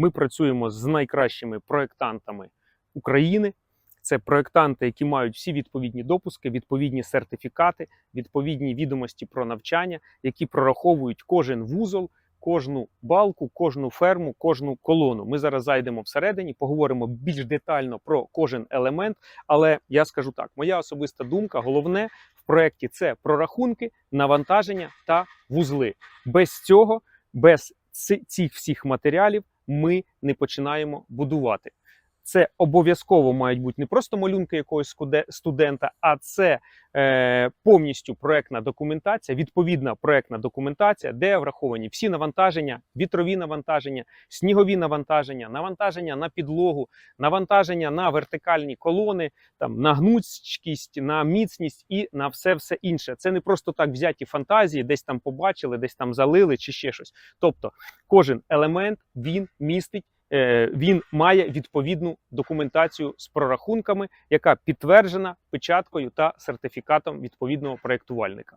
Ми працюємо з найкращими проєктантами України. Це проєктанти, які мають всі відповідні допуски, відповідні сертифікати, відповідні відомості про навчання, які прораховують кожен вузол, кожну балку, кожну ферму, кожну колону. Ми зараз зайдемо всередині, поговоримо більш детально про кожен елемент. Але я скажу так: моя особиста думка, головне в проєкті це прорахунки, навантаження та вузли. Без цього, без цих всіх матеріалів, ми не починаємо будувати. Це обов'язково мають бути не просто малюнки якогось студента, а це е, повністю проектна документація, відповідна проектна документація, де враховані всі навантаження, вітрові навантаження, снігові навантаження, навантаження на підлогу, навантаження на вертикальні колони, там на гнучкість, на міцність і на все все інше. Це не просто так взяті фантазії, десь там побачили, десь там залили чи ще щось. Тобто, кожен елемент він містить. Е, Він має відповідну документацію з прорахунками, яка підтверджена печаткою та сертифікатом відповідного проєктувальника.